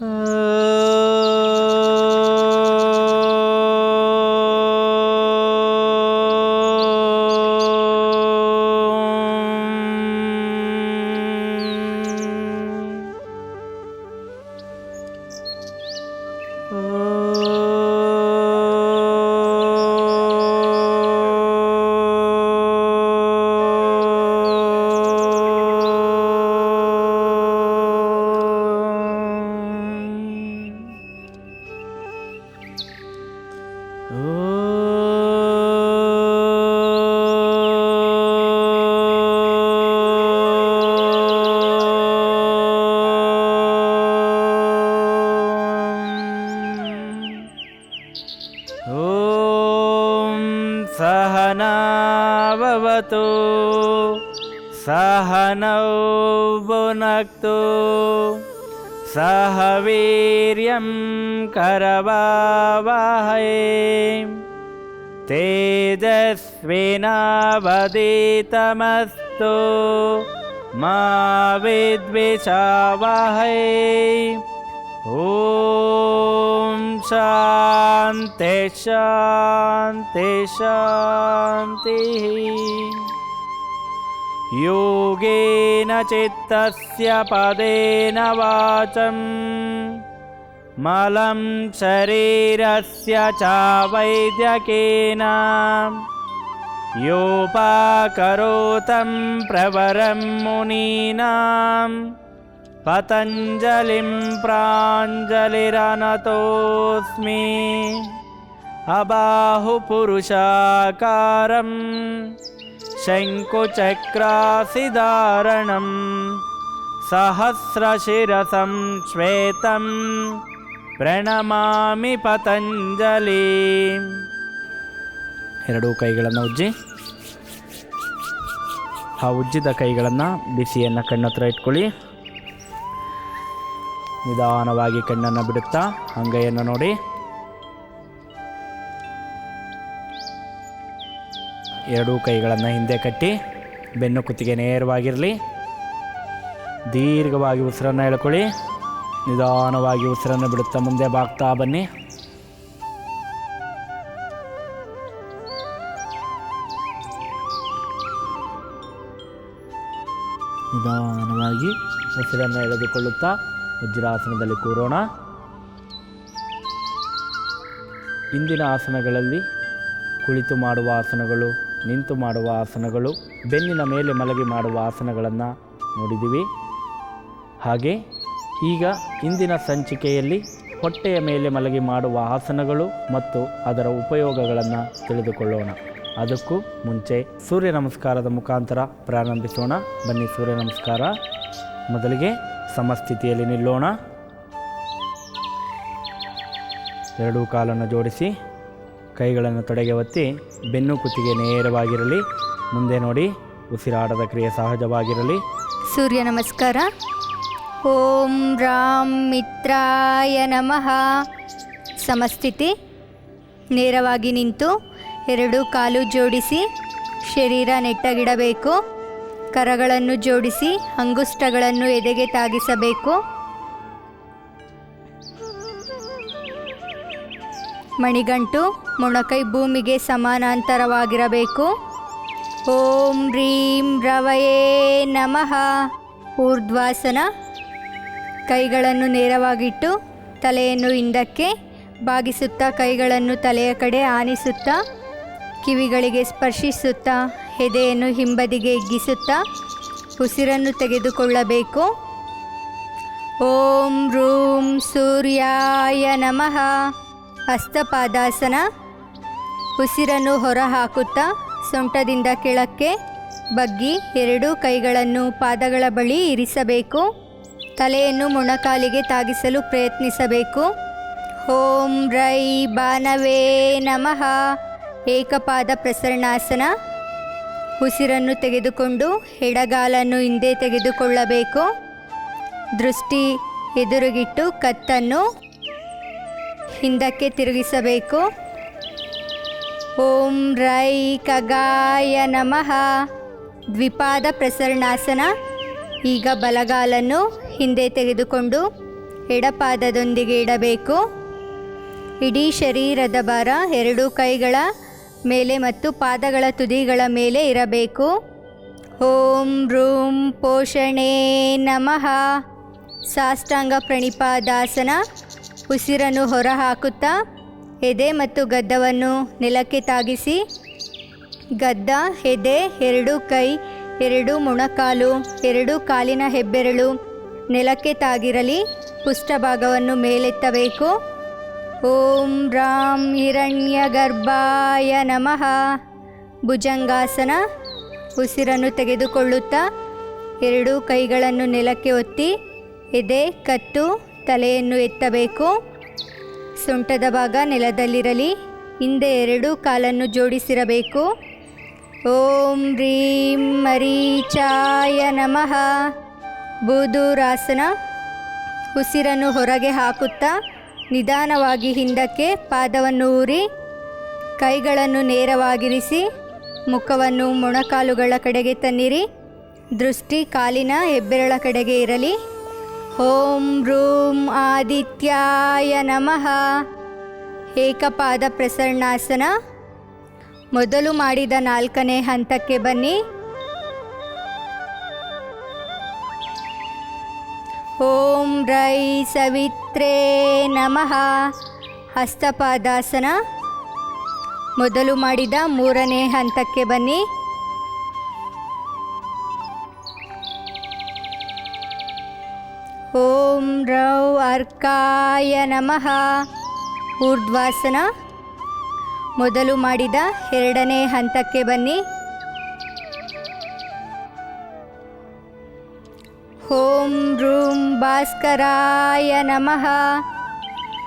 Uh... सहनावतु सहनौ भुनक्तु। सह वीर्यं करवावहै। तेजस्विनावदितमस्तु मा विद्विषावहै। ॐ शान्ति शान्ति शान्तिः। योगेन चित्तस्य पदेन वाचं मलं शरीरस्य च वैद्यकेन। योपाकरोतं प्रवरं मुनीनां पतञ्जलिं प्राञ्जलिरनतोऽस्मि अबाहुपुरुषाकारं शङ्कुचक्रासिधारणं सहस्रशिरसं श्वेतं ಪ್ರಣಮಾಮಿ ಪತಂಜಲಿ ಎರಡೂ ಕೈಗಳನ್ನು ಉಜ್ಜಿ ಆ ಉಜ್ಜಿದ ಕೈಗಳನ್ನು ಬಿಸಿಯನ್ನು ಕಣ್ಣತ್ರ ಇಟ್ಕೊಳ್ಳಿ ನಿಧಾನವಾಗಿ ಕಣ್ಣನ್ನು ಬಿಡುತ್ತಾ ಅಂಗೈಯನ್ನು ನೋಡಿ. ಎರಡೂ ಕೈಗಳನ್ನು ಹಿಂದೆ ಕಟ್ಟಿ ಬೆನ್ನು ಕುತ್ತಿಗೆ ನೇರವಾಗಿರಲಿ. ದೀರ್ಘವಾಗಿ ಉಸಿರನ್ನು ಎಳ್ಕೊಳ್ಳಿ. ನಿಧಾನವಾಗಿ ಉಸಿರನ್ನು ಬಿಡುತ್ತಾ ಮುಂದೆ ಬಾಗ್ತಾ ಬನ್ನಿ. ನಿಧಾನವಾಗಿ ಉಸಿರನ್ನು ಎಳೆದುಕೊಳ್ಳುತ್ತಾ ವಜ್ರಾಸನದಲ್ಲಿ ಕೂರೋಣ. ಇಂದಿನ ಆಸನಗಳಲ್ಲಿ ಕುಳಿತು ಮಾಡುವ ಆಸನಗಳು, ನಿಂತು ಮಾಡುವ ಆಸನಗಳು, ಬೆನ್ನಿನ ಮೇಲೆ ಮಲಗಿ ಮಾಡುವ ಆಸನಗಳನ್ನು ನೋಡಿದ್ದೀವಿ. ಹಾಗೆ ಈಗ ಇಂದಿನ ಸಂಚಿಕೆಯಲ್ಲಿ ಹೊಟ್ಟೆಯ ಮೇಲೆ ಮಲಗಿ ಮಾಡುವ ಆಸನಗಳು ಮತ್ತು ಅದರ ಉಪಯೋಗಗಳನ್ನು ತಿಳಿದುಕೊಳ್ಳೋಣ. ಅದಕ್ಕೂ ಮುಂಚೆ ಸೂರ್ಯ ನಮಸ್ಕಾರದ ಮುಖಾಂತರ ಪ್ರಾರಂಭಿಸೋಣ. ಬನ್ನಿ ಸೂರ್ಯ ನಮಸ್ಕಾರ. ಮೊದಲಿಗೆ ಸಮಸ್ಥಿತಿಯಲ್ಲಿ ನಿಲ್ಲೋಣ. ಎರಡೂ ಕಾಲನ್ನು ಜೋಡಿಸಿ ಕೈಗಳನ್ನು ತೊಡೆಗೆ ಒತ್ತಿ ಬೆನ್ನು ಕುತ್ತಿಗೆ ನೇರವಾಗಿರಲಿ. ಮುಂದೆ ನೋಡಿ ಉಸಿರಾಟದ ಕ್ರಿಯೆ ಸಹಜವಾಗಿರಲಿ. ಸೂರ್ಯ ನಮಸ್ಕಾರ. ಓಂ ರಾಮ್ ಮಿತ್ರಾಯ ನಮಃ. ಸಮಸ್ಥಿತಿ? ನೇರವಾಗಿ ನಿಂತು ಎರಡು ಕಾಲು ಜೋಡಿಸಿ ಶರೀರ ನೆಟ್ಟಗಿಡಬೇಕು. ಕರಗಳನ್ನು ಜೋಡಿಸಿ ಅಂಗುಷ್ಟಗಳನ್ನು ಎದೆಗೆ ತಾಗಿಸಬೇಕು. ಮಣಿಗಂಟು ಮೊಣಕೈ ಭೂಮಿಗೆ ಸಮಾನಾಂತರವಾಗಿರಬೇಕು. ಓಂ ರೀಂ ರವಯೇ ನಮಃ. ಊರ್ಧ್ವಾಸನ. ಕೈಗಳನ್ನು ನೇರವಾಗಿಟ್ಟು ತಲೆಯನ್ನು ಹಿಂದಕ್ಕೆ ಬಾಗಿಸುತ್ತಾ ಕೈಗಳನ್ನು ತಲೆಯ ಕಡೆ ಆನಿಸುತ್ತಾ ಕಿವಿಗಳಿಗೆ ಸ್ಪರ್ಶಿಸುತ್ತಾ ಎದೆಯನ್ನು ಹಿಂಬದಿಗೆ ಎಗ್ಗಿಸುತ್ತಾ ಉಸಿರನ್ನು ತೆಗೆದುಕೊಳ್ಳಬೇಕು. ಓಂ ರೂಂ ಸೂರ್ಯಾಯ ನಮಃ. ಹಸ್ತಪಾದಾಸನ ಉಸಿರನ್ನು ಹೊರಹಾಕುತ್ತಾ ಸೊಂಟದಿಂದ ಕೆಳಕ್ಕೆ ಬಗ್ಗಿ ಎರಡೂ ಕೈಗಳನ್ನು ಪಾದಗಳ ಬಳಿ ಇರಿಸಬೇಕು. ತಲೆಯನ್ನು ಮೊಣಕಾಲಿಗೆ ತಾಗಿಸಲು ಪ್ರಯತ್ನಿಸಬೇಕು. ಓಂ ರೈ ಬಾನವೇ ನಮಃ. ಏಕಪಾದ ಪ್ರಸರಣಾಸನ ಉಸಿರನ್ನು ತೆಗೆದುಕೊಂಡು ಎಡಗಾಲನ್ನು ಹಿಂದೆ ತೆಗೆದುಕೊಳ್ಳಬೇಕು. ದೃಷ್ಟಿ ಎದುರುಗಿಟ್ಟು ಕತ್ತನ್ನು ಹಿಂದಕ್ಕೆ ತಿರುಗಿಸಬೇಕು. ಓಂ ರೈ ಕಗಾಯ ನಮಃ. ದ್ವಿಪಾದ ಪ್ರಸರಣಾಸನ. ಈಗ ಬಲಗಾಲನ್ನು ಹಿಂದೆ ತೆಗೆದುಕೊಂಡು ಎಡಪಾದದೊಂದಿಗೆ ಇಡಬೇಕು. ಇಡೀ ಶರೀರದ ಭಾರ ಎರಡೂ ಕೈಗಳ ಮೇಲೆ ಮತ್ತು ಪಾದಗಳ ತುದಿಗಳ ಮೇಲೆ ಇರಬೇಕು. ಓಂ ರೂಂ ಪೋಷಣೆ ನಮಃ. ಸಾಷ್ಟಾಂಗ ಪ್ರಣಿಪಾದಾಸನ ಉಸಿರನ್ನು ಹೊರಹಾಕುತ್ತಾ ಎದೆ ಮತ್ತು ಗದ್ದವನ್ನು ನೆಲಕ್ಕೆ ತಾಗಿಸಿ, ಗದ್ದ, ಎದೆ, ಎರಡು ಕೈ, ಎರಡು ಮೊಣಕಾಲು, ಎರಡು ಕಾಲಿನ ಹೆಬ್ಬೆರಳು ನೆಲಕ್ಕೆ ತಾಗಿರಲಿ, ಪುಷ್ಟಭಾಗವನ್ನು ಮೇಲೆತ್ತಬೇಕು. ಓಂ ರಾಂ ಹಿರಣ್ಯಗರ್ಭಾಯ ನಮಃ. ಭುಜಂಗಾಸನ ಉಸಿರನ್ನು ತೆಗೆದುಕೊಳ್ಳುತ್ತಾ ಎರಡೂ ಕೈಗಳನ್ನು ನೆಲಕ್ಕೆ ಒತ್ತಿ ಎದೆ, ಕತ್ತು, ತಲೆಯನ್ನು ಎತ್ತಬೇಕು. ಸೊಂಟದ ಭಾಗ ನೆಲದಲ್ಲಿರಲಿ, ಹಿಂದೆ ಎರಡೂ ಕಾಲನ್ನು ಜೋಡಿಸಿರಬೇಕು. ಓಂ ರೀಂ ಮರೀಚಾಯ ನಮಃ. ಬೂದೂರಾಸನ ಉಸಿರನ್ನು ಹೊರಗೆ ಹಾಕುತ್ತಾ ನಿಧಾನವಾಗಿ ಹಿಂದಕ್ಕೆ ಪಾದವನ್ನು ಊರಿ, ಕೈಗಳನ್ನು ನೇರವಾಗಿರಿಸಿ, ಮುಖವನ್ನು ಮೊಣಕಾಲುಗಳ ಕಡೆಗೆ ತನ್ನಿರಿ, ದೃಷ್ಟಿ ಕಾಲಿನ ಹೆಬ್ಬೆರಳ ಕಡೆಗೆ ಇರಲಿ. ಓಂ ರೂಂ ಆದಿತ್ಯಾಯ ನಮಃ. ಏಕಪಾದ ಪ್ರಸರಣಾಸನ. ಮೊದಲು ಮಾಡಿದ ನಾಲ್ಕನೇ ಹಂತಕ್ಕೆ ಬನ್ನಿ. ಓಂ ರೈ ಸವಿತ್ರೇ ನಮಃ. ಹಸ್ತಪಾದಾಸನ. ಮೊದಲು ಮಾಡಿದ ಮೂರನೇ ಹಂತಕ್ಕೆ ಬನ್ನಿ. ಓಂ ರೌ ಅರ್ಕಾಯ ನಮಃ. ಊರ್ಧ್ವಾಸನ. ಮೊದಲು ಮಾಡಿದ ಎರಡನೇ ಹಂತಕ್ಕೆ ಬನ್ನಿ. ಓಂ ರೂಂ ಭಾಸ್ಕರಾಯ ನಮಃ.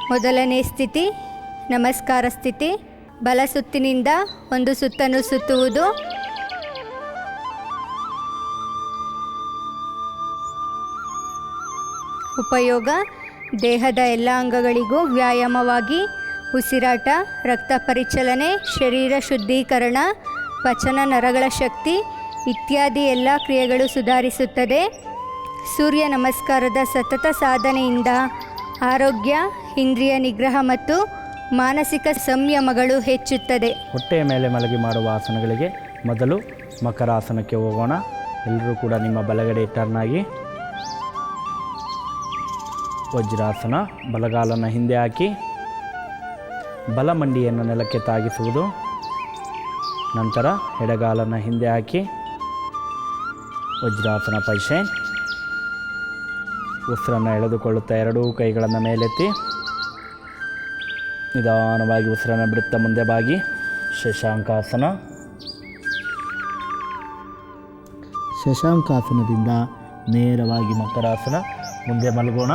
ಮೊದಲನೇ ಸ್ಥಿತಿ, ನಮಸ್ಕಾರ ಸ್ಥಿತಿ, ಬಲ ಸುತ್ತಿನಿಂದ ಒಂದು ಸುತ್ತನ್ನು ಸುತ್ತುವುದು. ಉಪಯೋಗ, ದೇಹದ ಎಲ್ಲ ಅಂಗಗಳಿಗೂ ವ್ಯಾಯಾಮವಾಗಿ ಉಸಿರಾಟ, ರಕ್ತ ಪರಿಚಲನೆ, ಶರೀರ ಶುದ್ಧೀಕರಣ, ಪಚನ ನರಗಳ ಶಕ್ತಿ ಇತ್ಯಾದಿ ಎಲ್ಲ ಕ್ರಿಯೆಗಳು ಸುಧಾರಿಸುತ್ತದೆ. ಸೂರ್ಯ ನಮಸ್ಕಾರದ ಸತತ ಸಾಧನೆಯಿಂದ ಆರೋಗ್ಯ, ಇಂದ್ರಿಯ ನಿಗ್ರಹ ಮತ್ತು ಮಾನಸಿಕ ಸಂಯಮಗಳು ಹೆಚ್ಚುತ್ತದೆ. ಹೊಟ್ಟೆಯ ಮೇಲೆ ಮಲಗಿ ಮಾಡುವ ಆಸನಗಳಿಗೆ ಮೊದಲು ಮಕರಾಸನಕ್ಕೆ ಹೋಗೋಣ. ಎಲ್ಲರೂ ಕೂಡ ನಿಮ್ಮ ಬಲಗಡೆ ಟರ್ನ್ ಆಗಿ ವಜ್ರಾಸನ ಬಲಗಾಲನ್ನು ಹಿಂದೆ ಹಾಕಿ. ಬಲಮಂಡಿಯನ್ನು ನೆಲಕ್ಕೆ ತಾಗಿಸುವುದು. ನಂತರ ಎಡಗಾಲನ್ನು ಹಿಂದೆ ಹಾಕಿ. ವಜ್ರಾಸನ ಪೈಶೆ ಉಸಿರನ್ನು ಎಳೆದುಕೊಳ್ಳುತ್ತಾ ಎರಡೂ ಕೈಗಳನ್ನು ಮೇಲೆತ್ತಿ, ನಿಧಾನವಾಗಿ ಉಸಿರನ್ನು ಬಿಡುತ್ತಾ ಮುಂದೆ ಬಾಗಿ ಶಶಾಂಕಾಸನ ಶಶಾಂಕಾಸನದಿಂದ ನೇರವಾಗಿ ಮಕರಾಸನ, ಮುಂದೆ ಮಲಗೋಣ.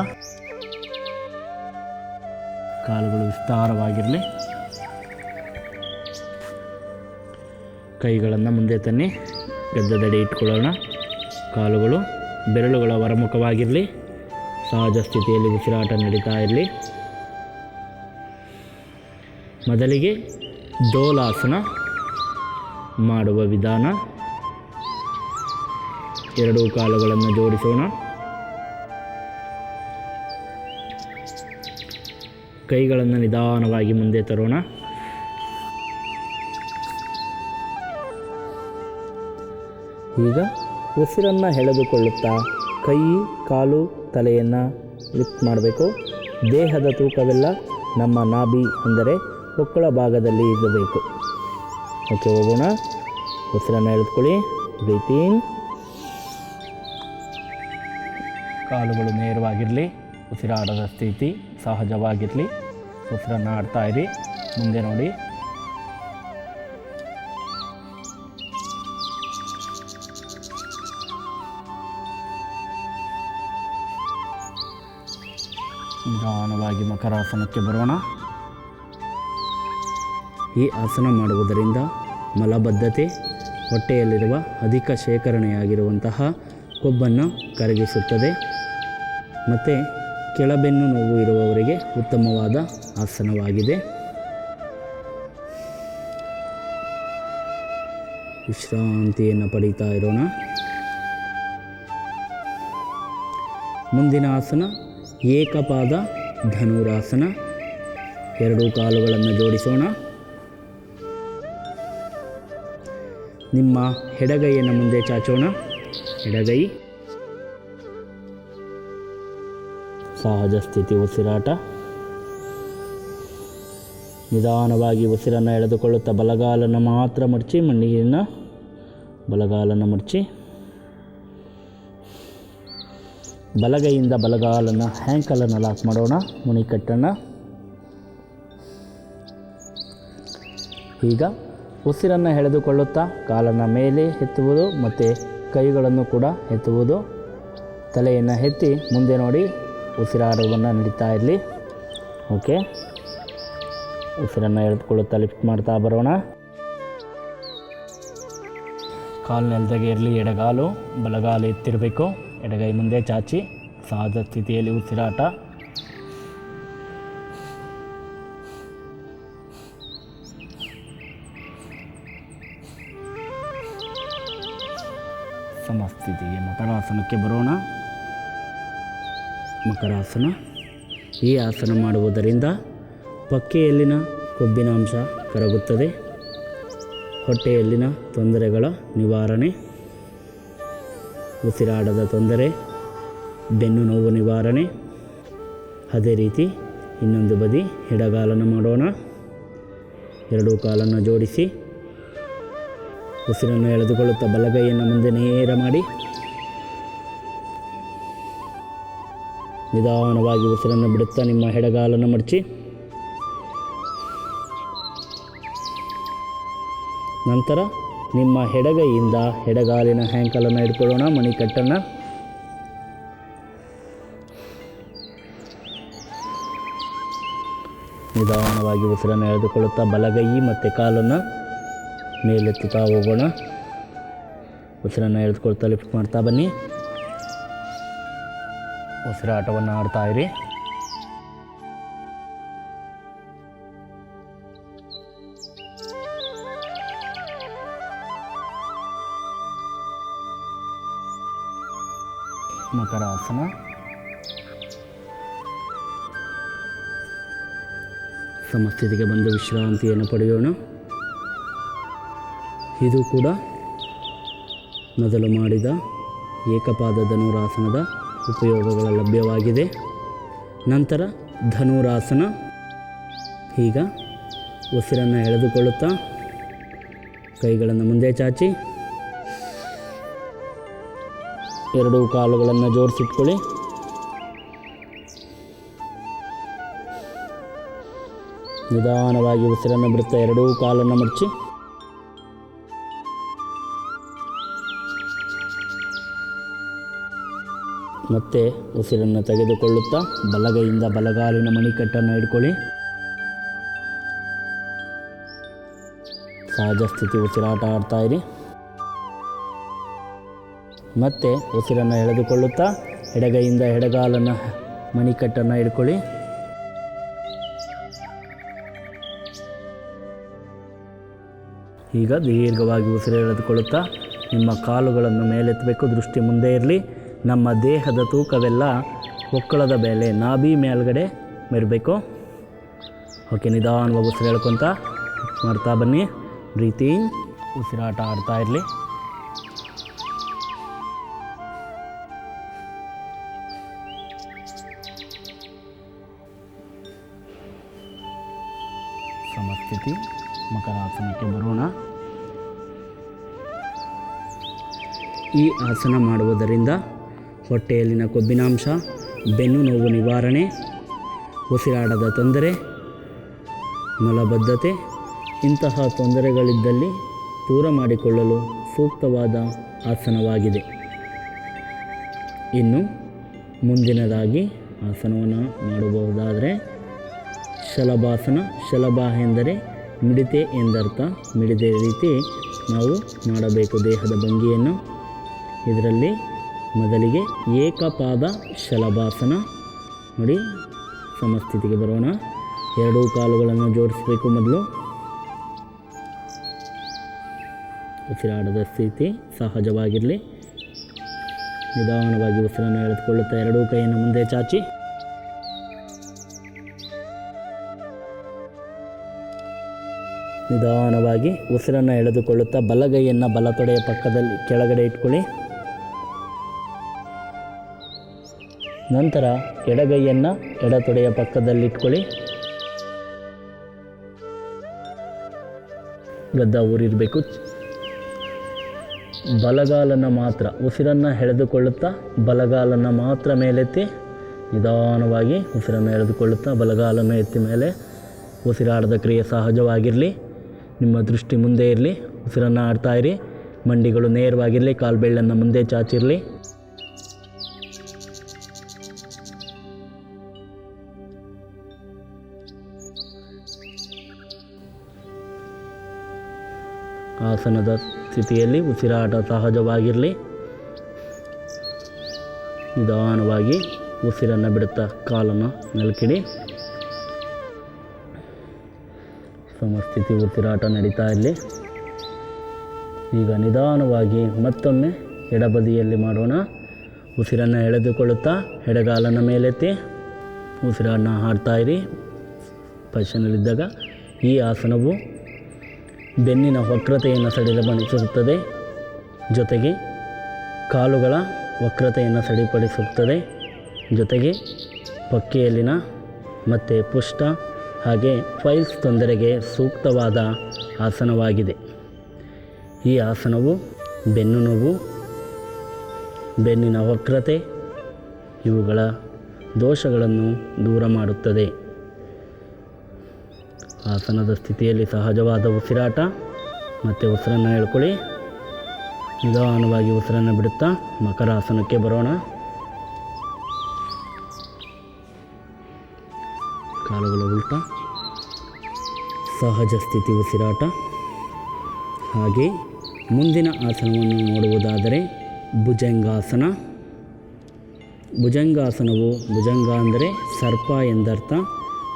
ಕಾಲುಗಳು ವಿಸ್ತಾರವಾಗಿರಲಿ. ಕೈಗಳನ್ನು ಮುಂದೆ ತನ್ನಿ, ಗದ್ದದಡಿ ಇಟ್ಕೊಳ್ಳೋಣ. ಕಾಲುಗಳು ಬೆರಳುಗಳ ಹೊರಮುಖವಾಗಿರಲಿ ಸಹಜ ಸ್ಥಿತಿಯಲ್ಲಿ ಉಸಿರಾಟ ನಡೀತಾ ಇರಲಿ. ಮೊದಲಿಗೆ ಡೋಲಾಸನ ಮಾಡುವ ವಿಧಾನ. ಎರಡೂ ಕಾಲುಗಳನ್ನು ಜೋಡಿಸೋಣ. ಕೈಗಳನ್ನು ನಿಧಾನವಾಗಿ ಮುಂದೆ ತರೋಣ. ಈಗ ಉಸಿರನ್ನು ಎಳೆದುಕೊಳ್ಳುತ್ತಾ ಕೈ, ಕಾಲು, ತಲೆಯನ್ನು ಲಿಫ್ಟ್ ಮಾಡಬೇಕು. ದೇಹದ ತೂಕವೆಲ್ಲ ನಮ್ಮ ನಾಭಿ ಅಂದರೆ ಹೊಕ್ಕಳ ಭಾಗದಲ್ಲಿ ಇರಬೇಕು. ಓಕೆ, ಹೋಗೋಣ. ಉಸಿರನ್ನು ಎಳೆದುಕೊಳ್ಳಿ. ಬ್ರೀತಿಂಗ್ ಕಾಲುಗಳು ನೇರವಾಗಿರಲಿ, ಉಸಿರಾಡದ ಸ್ಥಿತಿ ಸಹಜವಾಗಿರಲಿ. ಉಸಿರನ್ನು ಆಡ್ತಾ ಇರಿ. ಮುಂದೆ ನೋಡಿ. ನಿಧಾನವಾಗಿ ಮಕರಾಸನಕ್ಕೆ ಬರೋಣ. ಈ ಆಸನ ಮಾಡುವುದರಿಂದ ಮಲಬದ್ಧತೆ, ಹೊಟ್ಟೆಯಲ್ಲಿರುವ ಅಧಿಕ ಶೇಖರಣೆಯಾಗಿರುವಂತಹ ಕೊಬ್ಬನ್ನು ಕರಗಿಸುತ್ತದೆ. ಮತ್ತು ಕೆಳಬೆನ್ನು ನೋವು ಇರುವವರಿಗೆ ಉತ್ತಮವಾದ ಆಸನವಾಗಿದೆ. ವಿಶ್ರಾಂತಿಯನ್ನು ಪಡೀತಾ ಇರೋಣ. ಮುಂದಿನ ಆಸನ ಏಕಪಾದ ಧನುರಾಸನ. ಎರಡೂ ಕಾಲುಗಳನ್ನು ಜೋಡಿಸೋಣ. ನಿಮ್ಮ ಎಡಗೈಯನ್ನು ಮುಂದೆ ಚಾಚೋಣ. ಎಡಗೈ ಸಹಜ ಸ್ಥಿತಿ ಉಸಿರಾಟ. ನಿಧಾನವಾಗಿ ಉಸಿರನ್ನು ಎಳೆದುಕೊಳ್ಳುತ್ತಾ ಬಲಗಾಲನ್ನು ಮಾತ್ರ ಮಡಚಿ ಮಣ್ಣಿನ ಬಲಗಾಲನ್ನು ಮಡಚಿ ಬಲಗೈಯಿಂದ ಬಲಗಾಲನ್ನು ಹ್ಯಾಂಕಲನ್ನು ಲಾಕ್ ಮಾಡೋಣ. ಮುಣಿಕಟ್ಟನ್ನು ಈಗ ಉಸಿರನ್ನು ಎಳೆದುಕೊಳ್ಳುತ್ತಾ ಕಾಲನ್ನು ಮೇಲೆ ಎತ್ತುವುದು ಮತ್ತು ಕೈಗಳನ್ನು ಕೂಡ ಎತ್ತುವುದು. ತಲೆಯನ್ನು ಎತ್ತಿ ಮುಂದೆ ನೋಡಿ ಉಸಿರಾಡುವನ್ನು ನಡೀತಾ ಇರಲಿ. ಓಕೆ. ಉಸಿರನ್ನು ಎಳೆದುಕೊಳ್ಳುತ್ತಾ ಲಿಫ್ಟ್ ಮಾಡ್ತಾ ಬರೋಣ. ಕಾಲು ನೆಲದಾಗೆ ಇರಲಿ ಎಡಗಾಲು, ಬಲಗಾಲು ಎತ್ತಿರಬೇಕು. ಎಡಗೈ ಮುಂದೆ ಚಾಚಿ ಸಹಜ ಸ್ಥಿತಿಯಲ್ಲಿ ಉಸಿರಾಟ. ಸಮಸ್ಥಿತಿಗೆ ಮಕರಾಸನಕ್ಕೆ ಬರೋಣ. ಮಕರಾಸನ, ಈ ಆಸನ ಮಾಡುವುದರಿಂದ ಪಕ್ಕೆಯಲ್ಲಿನ ಕೊಬ್ಬಿನಾಂಶ ಕರಗುತ್ತದೆ. ಹೊಟ್ಟೆಯಲ್ಲಿನ ತೊಂದರೆಗಳ ನಿವಾರಣೆ. ಉಸಿರಾಡದ ತೊಂದರೆ, ಬೆನ್ನು ನೋವು ನಿವಾರಣೆ. ಅದೇ ರೀತಿ ಇನ್ನೊಂದು ಬದಿ ಎಡಗಾಲನ್ನು ಮಾಡೋಣ. ಎರಡೂ ಕಾಲನ್ನು ಜೋಡಿಸಿ ಉಸಿರನ್ನು ಎಳೆದುಕೊಳ್ಳುತ್ತಾ ಬಲಗೈಯನ್ನು ಮುಂದೆ ನೇರ ಮಾಡಿ. ನಿಧಾನವಾಗಿ ಉಸಿರನ್ನು ಬಿಡುತ್ತಾ ನಿಮ್ಮ ಎಡಗಾಲನ್ನು ಮಡಚಿ. ನಂತರ ನಿಮ್ಮ ಎಡಗೈಯಿಂದ ಎಡಗಾಲಿನ ಹ್ಯಾಂಕಲನ್ನು ಇಟ್ಕೊಳ್ಳೋಣ ಮಣಿಕಟ್ಟನ್ನು. ನಿಧಾನವಾಗಿ ಉಸಿರನ್ನು ಎಳೆದುಕೊಳ್ಳುತ್ತಾ ಬಲಗೈ ಮತ್ತು ಕಾಲನ್ನು ಮೇಲೆತ್ತುತ್ತಾ ಹೋಗೋಣ. ಉಸಿರನ್ನು ಎಳೆದುಕೊಳ್ತಾ ಲಿಫ್ಟ್ ಮಾಡ್ತಾ ಬನ್ನಿ. ಉಸಿರಾಟವನ್ನು ಆಡ್ತಾ ಇರಿ. ಸಮಸ್ಥಿತಿಗೆ ಬಂದು ವಿಶ್ರಾಂತಿಯನ್ನು ಪಡೆಯೋಣ. ಇದು ಕೂಡ ಮೊದಲು ಮಾಡಿದ ಏಕಪಾದ ಧನುರಾಸನದ ಉಪಯೋಗಗಳ ಲಭ್ಯವಾಗಿದೆ. ನಂತರ ಧನುರಾಸನ ಈಗ ಉಸಿರನ್ನು ಎಳೆದುಕೊಳ್ಳುತ್ತಾ ಕೈಗಳನ್ನು ಮುಂದೆ ಚಾಚಿ, ಎರಡೂ ಕಾಲುಗಳನ್ನು ಜೋಡಿಸಿಟ್ಕೊಳ್ಳಿ. ನಿಧಾನವಾಗಿ ಉಸಿರನ್ನು ಬಿಡುತ್ತಾ ಎರಡೂ ಕಾಲನ್ನು ಮುಚ್ಚಿ. ಮತ್ತೆ ಉಸಿರನ್ನು ತೆಗೆದುಕೊಳ್ಳುತ್ತಾ ಬಲಗೈಯಿಂದ ಬಲಗಾಲಿನ ಮಣಿಕಟ್ಟನ್ನು ಹಿಡ್ಕೊಳ್ಳಿ. ಸಹಜ ಸ್ಥಿತಿ ಉಸಿರಾಟ ಆಡ್ತಾ ಇರಿ. ಮತ್ತೆ ಉಸಿರನ್ನು ಎಳೆದುಕೊಳ್ಳುತ್ತಾ ಎಡಗೈಯಿಂದ ಎಡಗಾಲನ್ನು ಮಣಿಕಟ್ಟನ್ನು ಹಿಡ್ಕೊಳ್ಳಿ. ಈಗ ದೀರ್ಘವಾಗಿ ಉಸಿರೆಳೆದುಕೊಳ್ಳುತ್ತಾ ನಿಮ್ಮ ಕಾಲುಗಳನ್ನು ಮೇಲೆತ್ತಬೇಕು, ದೃಷ್ಟಿ ಮುಂದೆ ಇರಲಿ. ನಮ್ಮ ದೇಹದ ತೂಕವೆಲ್ಲ ಒಕ್ಕಳದ ಮೇಲೆ ನಾಭಿ ಮೇಲ್ಗಡೆ ಮೆರಬೇಕು ಓಕೆ, ನಿಧಾನವಾಗಿ ಉಸಿರು ಹೇಳ್ಕೊತ ಮಾಡ್ತಾ ಬನ್ನಿ. ಬ್ರೀತಿಂಗ್, ಉಸಿರಾಟ ಆಡ್ತಾ ಇರಲಿ. ಮಕರಾಸನಕ್ಕೆ ಬರೋಣ. ಈ ಆಸನ ಮಾಡುವುದರಿಂದ ಹೊಟ್ಟೆಯಲ್ಲಿನ ಕೊಬ್ಬಿನಾಂಶ, ಬೆನ್ನು ನೋವು ನಿವಾರಣೆ, ಉಸಿರಾಡದ ತೊಂದರೆ, ಮಲಬದ್ಧತೆ, ಇಂತಹ ತೊಂದರೆಗಳಿದ್ದಲ್ಲಿ ದೂರ ಮಾಡಿಕೊಳ್ಳಲು ಸೂಕ್ತವಾದ ಆಸನವಾಗಿದೆ. ಇನ್ನು ಮುಂದಿನದಾಗಿ ಆಸನವನ್ನು ಮಾಡಬಹುದಾದರೆ ಶಲಭಾಸನ, ಶಲಭ ಎಂದರೆ ಮಿಡಿತೆ ಎಂದರ್ಥ. ಮಿಡಿದ ರೀತಿ ನಾವು ಮಾಡಬೇಕು. ದೇಹದ ಭಂಗಿಯನ್ನು ಇದರಲ್ಲಿ ಮೊದಲಿಗೆ ಏಕಪಾದ ಶಲಭಾಸನ. ನೋಡಿ, ಸಮಸ್ಥಿತಿಗೆ ಬರೋಣ. ಎರಡೂ ಕಾಲುಗಳನ್ನು ಜೋಡಿಸಬೇಕು ಮೊದಲು. ಉಸಿರಾಡದ ಸ್ಥಿತಿ ಸಹಜವಾಗಿರಲಿ. ನಿಧಾನವಾಗಿ ಉಸಿರನ್ನು ಎಳೆದುಕೊಳ್ಳುತ್ತಾ ಎರಡೂ ಕೈಯನ್ನು ಮುಂದೆ ಚಾಚಿ. ನಿಧಾನವಾಗಿ ಉಸಿರನ್ನು ಎಳೆದುಕೊಳ್ಳುತ್ತಾ ಬಲಗೈಯನ್ನು ಬಲತೊಡೆಯ ಪಕ್ಕದಲ್ಲಿ ಕೆಳಗಡೆ ಇಟ್ಕೊಳ್ಳಿ. ನಂತರ ಎಡಗೈಯನ್ನು ಎಡತೊಡೆಯ ಪಕ್ಕದಲ್ಲಿ ಇಟ್ಕೊಳ್ಳಿ. ಗದ್ದ ಊರಿರಬೇಕು. ಬಲಗಾಲನ್ನು ಮಾತ್ರ ಉಸಿರನ್ನು ಎಳೆದುಕೊಳ್ಳುತ್ತಾ ಬಲಗಾಲನ್ನು ಮಾತ್ರ ಮೇಲೆತ್ತಿ ನಿಧಾನವಾಗಿ ಉಸಿರನ್ನು ಎಳೆದುಕೊಳ್ಳುತ್ತಾ ಬಲಗಾಲನ್ನು ಎತ್ತಿ ಮೇಲೆ ಉಸಿರಾಡದ ಕ್ರಿಯೆ ಸಹಜವಾಗಿರಲಿ. ನಿಮ್ಮ ದೃಷ್ಟಿ ಮುಂದೆ ಇರಲಿ, ಉಸಿರನ್ನು ಆಡ್ತಾ ಇರಿ. ಮಂಡಿಗಳು ನೇರವಾಗಿರಲಿ, ಕಾಲು ಬೆಳ್ಳನ್ನು ಮುಂದೆ ಚಾಚಿರಲಿ. ಆಸನದ ಸ್ಥಿತಿಯಲ್ಲಿ ಉಸಿರಾಟ ಸಹಜವಾಗಿರಲಿ. ನಿಧಾನವಾಗಿ ಉಸಿರನ್ನು ಬಿಡುತ್ತಾ ಕಾಲನ್ನು ನೆಲಕಿಡಿ ಸಮಸ್ಥಿತಿ ಉಸಿರಾಟ ನಡೀತಾ ಇರಲಿ. ಈಗ ನಿಧಾನವಾಗಿ ಮತ್ತೊಮ್ಮೆ ಎಡಬದಿಯಲ್ಲಿ ಮಾಡೋಣ. ಉಸಿರನ್ನು ಎಳೆದುಕೊಳ್ಳುತ್ತಾ ಎಡಗಾಲನ ಮೇಲೆತ್ತಿ. ಉಸಿರನ್ನು ಹಾಡ್ತಾ ಇರಿ. ಪಶನಲ್ಲಿದ್ದಾಗ ಈ ಆಸನವು ಬೆನ್ನಿನ ವಕ್ರತೆಯನ್ನು ಸಡಿಲಗೊಳಿಸುತ್ತದೆ. ಜೊತೆಗೆ ಕಾಲುಗಳ ವಕ್ರತೆಯನ್ನು ಸಡಿಪಡಿಸುತ್ತದೆ ಜೊತೆಗೆ ಪಕ್ಕೆಯಲ್ಲಿನ ಮತ್ತು ಪುಷ್ಟ ಹಾಗೆ ಫೈಲ್ಸ್ ತೊಂದರೆಗೆ ಸೂಕ್ತವಾದ ಆಸನವಾಗಿದೆ. ಈ ಆಸನವು ಬೆನ್ನು ನೋವು, ಬೆನ್ನಿನ ವಕ್ರತೆ, ಇವುಗಳ ದೋಷಗಳನ್ನು ದೂರ ಮಾಡುತ್ತದೆ. ಆಸನದ ಸ್ಥಿತಿಯಲ್ಲಿ ಸಹಜವಾದ ಉಸಿರಾಟ ಮತ್ತು ಉಸಿರನ್ನು ಹೇಳ್ಕೊಳ್ಳಿ ನಿಧಾನವಾಗಿ ಉಸಿರನ್ನು ಬಿಡುತ್ತಾ ಮಕರಾಸನಕ್ಕೆ ಬರೋಣ. ಸಹಜ ಸ್ಥಿತಿ ಉಸಿರಾಟ ಹಾಗೆ ಮುಂದಿನ ಆಸನವನ್ನು ನೋಡುವುದಾದರೆ ಭುಜಂಗಾಸನ. ಭುಜಂಗಾಸನವು ಭುಜಂಗ ಅಂದರೆ ಸರ್ಪ ಎಂದರ್ಥ.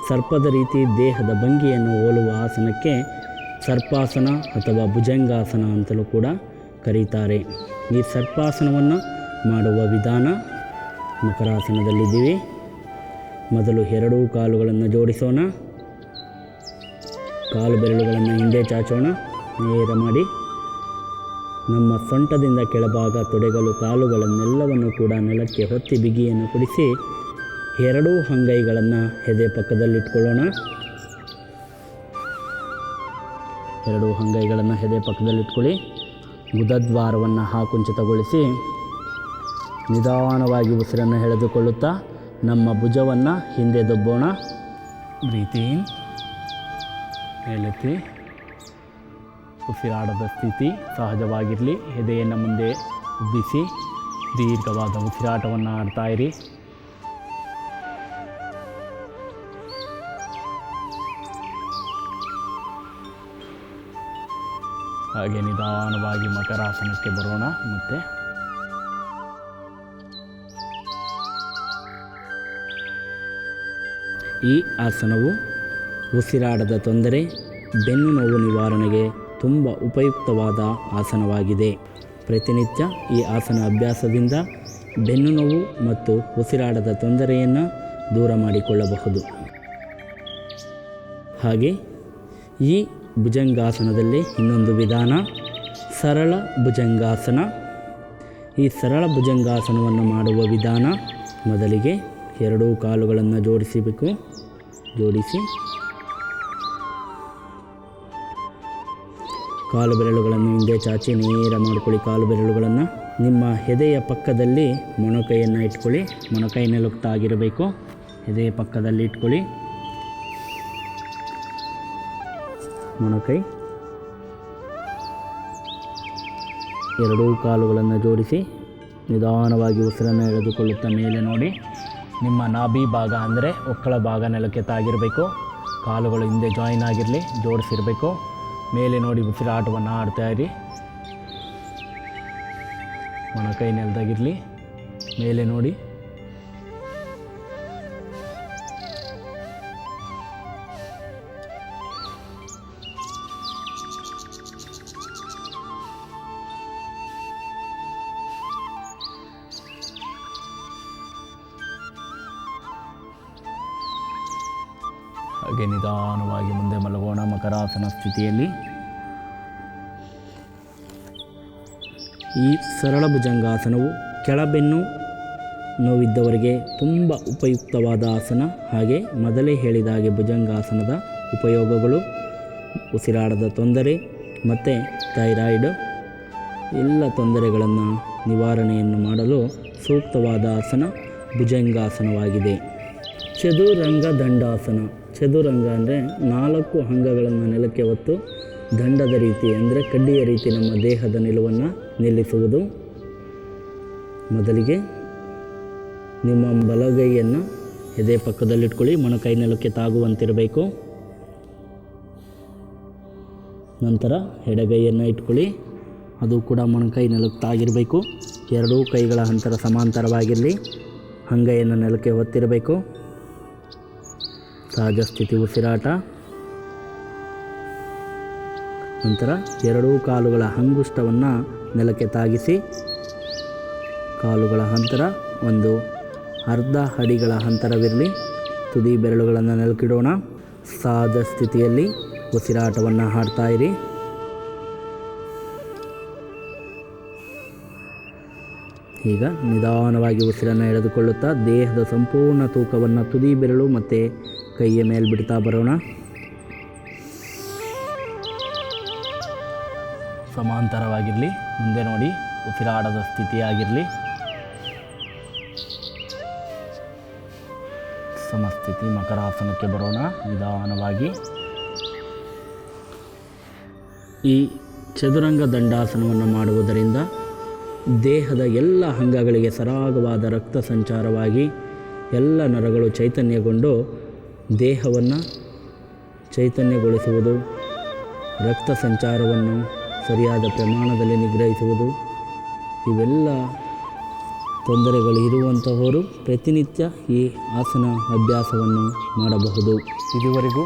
ಸರ್ಪದ ರೀತಿ ದೇಹದ ಭಂಗಿಯನ್ನು ಹೋಲುವ ಆಸನಕ್ಕೆ ಸರ್ಪಾಸನ ಅಥವಾ ಭುಜಂಗಾಸನ ಅಂತಲೂ ಕೂಡ ಕರೀತಾರೆ. ಈ ಸರ್ಪಾಸನವನ್ನು ಮಾಡುವ ವಿಧಾನ ಮಕರಾಸನದಲ್ಲಿದ್ದೀವಿ. ಮೊದಲು ಎರಡೂ ಕಾಲುಗಳನ್ನು ಜೋಡಿಸೋಣ. ಕಾಲು ಬೆರಳುಗಳನ್ನು ಹಿಂದೆ ಚಾಚೋಣ, ನೇರ ಮಾಡಿ. ನಮ್ಮ ಸೊಂಟದಿಂದ ಕೆಳಭಾಗ ತೊಡೆಗಳು, ಕಾಲುಗಳನ್ನೆಲ್ಲವನ್ನು ಕೂಡ ನೆಲಕ್ಕೆ ಹೊತ್ತಿ ಬಿಗಿಯನ್ನು ಕೊಡಿಸಿ ಎರಡೂ ಅಂಗೈಗಳನ್ನು ಎದೆ ಪಕ್ಕದಲ್ಲಿಟ್ಕೊಳ್ಳೋಣ. ಎರಡು ಅಂಗೈಗಳನ್ನು ಎದೆ ಪಕ್ಕದಲ್ಲಿಟ್ಕೊಳ್ಳಿ. ಗುದದ್ವಾರವನ್ನು ಹಾಕುಂಚಿತಗೊಳಿಸಿ ನಿಧಾನವಾಗಿ ಉಸಿರನ್ನು ಎಳೆದುಕೊಳ್ಳುತ್ತಾ ನಮ್ಮ ಭುಜವನ್ನು ಹಿಂದೆ ದೊಬ್ಬೋಣ. ಬ್ರೀತಿ ಮೇಲೆತ್ತಿ ಉಸಿರಾಡದ ಸ್ಥಿತಿ ಸಹಜವಾಗಿರಲಿ, ಎದೆಯನ್ನು ಮುಂದೆ ಉಬ್ಬಿಸಿ, ದೀರ್ಘವಾದ ಉಸಿರಾಟವನ್ನು ಆಡ್ತಾ ಇರಿ. ಹಾಗೆ ನಿಧಾನವಾಗಿ ಮಕರಾಸನಕ್ಕೆ ಬರೋಣ, ಮತ್ತು. ಈ ಆಸನವು ಉಸಿರಾಡದ ತೊಂದರೆ, ಬೆನ್ನು ನೋವು ನಿವಾರಣೆಗೆ ತುಂಬ ಉಪಯುಕ್ತವಾದ ಆಸನವಾಗಿದೆ. ಪ್ರತಿನಿತ್ಯ ಈ ಆಸನ ಅಭ್ಯಾಸದಿಂದ ಬೆನ್ನು ನೋವು ಮತ್ತು ಉಸಿರಾಡದ ತೊಂದರೆಯನ್ನು ದೂರ ಮಾಡಿಕೊಳ್ಳಬಹುದು. ಹಾಗೆ ಈ ಭುಜಂಗಾಸನದಲ್ಲಿ ಇನ್ನೊಂದು ವಿಧಾನ, ಸರಳ ಭುಜಂಗಾಸನ. ಈ ಸರಳ ಭುಜಂಗಾಸನವನ್ನು ಮಾಡುವ ವಿಧಾನ, ಮೊದಲಿಗೆ ಎರಡೂ ಕಾಲುಗಳನ್ನು ಜೋಡಿಸಬೇಕು. ಜೋಡಿಸಿ ಕಾಲು ಬೆರಳುಗಳನ್ನು ಹಿಂದೆ ಚಾಚಿ ನೇರ ಮಾಡ್ಕೊಳ್ಳಿ ಕಾಲು ಬೆರಳುಗಳನ್ನು. ನಿಮ್ಮ ಎದೆಯ ಪಕ್ಕದಲ್ಲಿ ಮೊಣಕೈಯನ್ನು ಇಟ್ಕೊಳ್ಳಿ. ಮೊಣಕೈ ನೆಲುಕ್ತಾಗಿರಬೇಕು ಎದೆಯ ಪಕ್ಕದಲ್ಲಿ ಇಟ್ಕೊಳ್ಳಿ. ಮೊಣಕೈ. ಎರಡೂ ಕಾಲುಗಳನ್ನು ಜೋಡಿಸಿ ನಿಧಾನವಾಗಿ ಉಸಿರನ್ನು ಎಳೆದುಕೊಳ್ಳುತ್ತಾ ಮೇಲೆ ನೋಡಿ. ನಿಮ್ಮ ನಾಭಿ ಭಾಗ ಅಂದರೆ ಒಕ್ಕಳ ಭಾಗ ನೆಲಕ್ಕೆ ತಾಗಿರಬೇಕು ಕಾಲುಗಳು ಹಿಂದೆ ಜಾಯಿನ್ ಆಗಿರಲಿ, ಜೋಡಿಸಿರಬೇಕು. ಮೇಲೆ ನೋಡಿ ಉಸಿರಾಟವನ್ನು ಆಡ್ತಾ ಇರಿ. ಮೊಣಕೈ ನೆಲದಾಗಿರಲಿ ಮೇಲೆ ನೋಡಿ. ಹಾಗೆ ನಿಧಾನವಾಗಿ ಮುಂದೆ ಮಲಗೋಣ ಮಕರಾಸನ ಸ್ಥಿತಿಯಲ್ಲಿ. ಈ ಸರಳ ಭುಜಂಗಾಸನವು ಕೆಳಬೆನ್ನು ನೋವಿದ್ದವರಿಗೆ ತುಂಬ ಉಪಯುಕ್ತವಾದ ಆಸನ. ಹಾಗೆ ಮೊದಲೇ ಹೇಳಿದ ಹಾಗೆ ಭುಜಂಗಾಸನದ ಉಪಯೋಗಗಳು, ಉಸಿರಾಡದ ತೊಂದರೆ ಮತ್ತು ಥೈರಾಯ್ಡ್, ಎಲ್ಲ ತೊಂದರೆಗಳನ್ನು ನಿವಾರಣೆಯನ್ನು ಮಾಡಲು ಸೂಕ್ತವಾದ ಆಸನ ಭುಜಂಗಾಸನವಾಗಿದೆ. ಚದುರಂಗ ದಂಡಾಸನ ಚದುರಂಗ ಅಂದರೆ ನಾಲ್ಕು ಅಂಗಗಳನ್ನು ನೆಲಕ್ಕೆ ಹೊತ್ತು ದಂಡದ ರೀತಿ ಅಂದರೆ ಕಡ್ಡಿಯ ರೀತಿ ನಮ್ಮ ದೇಹದ ನಿಲುವನ್ನು ನಿಲ್ಲಿಸುವುದು. ಮೊದಲಿಗೆ ನಿಮ್ಮ ಬಲಗೈಯನ್ನು ಎದೆ ಪಕ್ಕದಲ್ಲಿಟ್ಕೊಳ್ಳಿ ಮೊಣಕೈ ನೆಲಕ್ಕೆ ತಾಗುವಂತಿರಬೇಕು. ನಂತರ ಎಡಗೈಯನ್ನು ಇಟ್ಕೊಳ್ಳಿ, ಅದು ಕೂಡ ಮೊಣಕೈ ನೆಲಕ್ಕೆ ತಾಗಿರಬೇಕು. ಎರಡೂ ಕೈಗಳ ಅಂತರ ಸಮಾಂತರವಾಗಿರಲಿ, ಅಂಗೈಯನ್ನು ನೆಲಕ್ಕೆ ಒತ್ತಿರಬೇಕು. ಸಹಜ ಸ್ಥಿತಿ ಉಸಿರಾಟ ನಂತರ ಎರಡೂ ಕಾಲುಗಳ ಹಂಗುಷ್ಟವನ್ನು ನೆಲಕ್ಕೆ ತಾಗಿಸಿ, ಕಾಲುಗಳ ಅಂತರ ಒಂದು ಅರ್ಧ ಅಡಿಗಳ ಅಂತರವಿರಲಿ. ತುದಿ ಬೆರಳುಗಳನ್ನು ನೆಲಕ್ಕಿಡೋಣ. ಸಹಜ ಸ್ಥಿತಿಯಲ್ಲಿ ಉಸಿರಾಟವನ್ನು ಹಾಡ್ತಾ ಇರಿ. ಈಗ ನಿಧಾನವಾಗಿ ಉಸಿರನ್ನು ಎಳೆದುಕೊಳ್ಳುತ್ತಾ ದೇಹದ ಸಂಪೂರ್ಣ ತೂಕವನ್ನು ತುದಿ ಬೆರಳು ಮತ್ತು ಕೈಯ ಮೇಲೆ ಬಿಡ್ತಾ ಬರೋಣ. ಸಮಾಂತರವಾಗಿರಲಿ, ಮುಂದೆ ನೋಡಿ, ಉಸಿರಾಡದ ಸ್ಥಿತಿಯಾಗಿರಲಿ. ಸಮಸ್ಥಿತಿ ಮಕರಾಸನಕ್ಕೆ ಬರೋಣ, ನಿಧಾನವಾಗಿ. ಈ ಚದುರಂಗ ದಂಡಾಸನವನ್ನು ಮಾಡುವುದರಿಂದ ದೇಹದ ಎಲ್ಲ ಅಂಗಗಳಿಗೆ ಸರಾಗವಾದ ರಕ್ತ ಸಂಚಾರವಾಗಿ ಎಲ್ಲ ನರಗಳು ಚೈತನ್ಯಗೊಂಡು ದೇಹವನ್ನು ಚೈತನ್ಯಗೊಳಿಸುವುದು, ರಕ್ತ ಸಂಚಾರವನ್ನು ಸರಿಯಾದ ಪ್ರಮಾಣದಲ್ಲಿ ನಿಗ್ರಹಿಸುವುದು, ಇವೆಲ್ಲ ತೊಂದರೆಗಳು ಇರುವಂತಹವರು ಪ್ರತಿನಿತ್ಯ ಈ ಆಸನ ಅಭ್ಯಾಸವನ್ನು ಮಾಡಬಹುದು. ಇದುವರೆಗೂ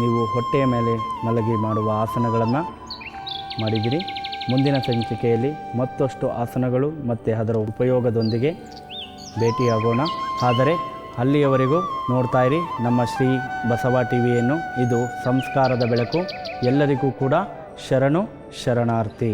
ನೀವು ಹೊಟ್ಟೆಯ ಮೇಲೆ ಮಲಗಿ ಮಾಡುವ ಆಸನಗಳನ್ನು ಮಾಡಿದಿರಿ. ಮುಂದಿನ ಸಂಚಿಕೆಯಲ್ಲಿ ಮತ್ತಷ್ಟು ಆಸನಗಳು ಮತ್ತು ಅದರ ಉಪಯೋಗದೊಂದಿಗೆ ಭೇಟಿಯಾಗೋಣ. ಆದರೆ ಅಲ್ಲಿಯವರೆಗೂ ನೋಡ್ತಾ ಇರಿ ನಮ್ಮ ಶ್ರೀ ಬಸವ ಟಿ ವಿಯನ್ನು ಇದು ಸಂಸ್ಕಾರದ ಬೆಳಕು. ಎಲ್ಲರಿಗೂ ಕೂಡ ಶರಣು, ಶರಣಾರ್ಥಿ.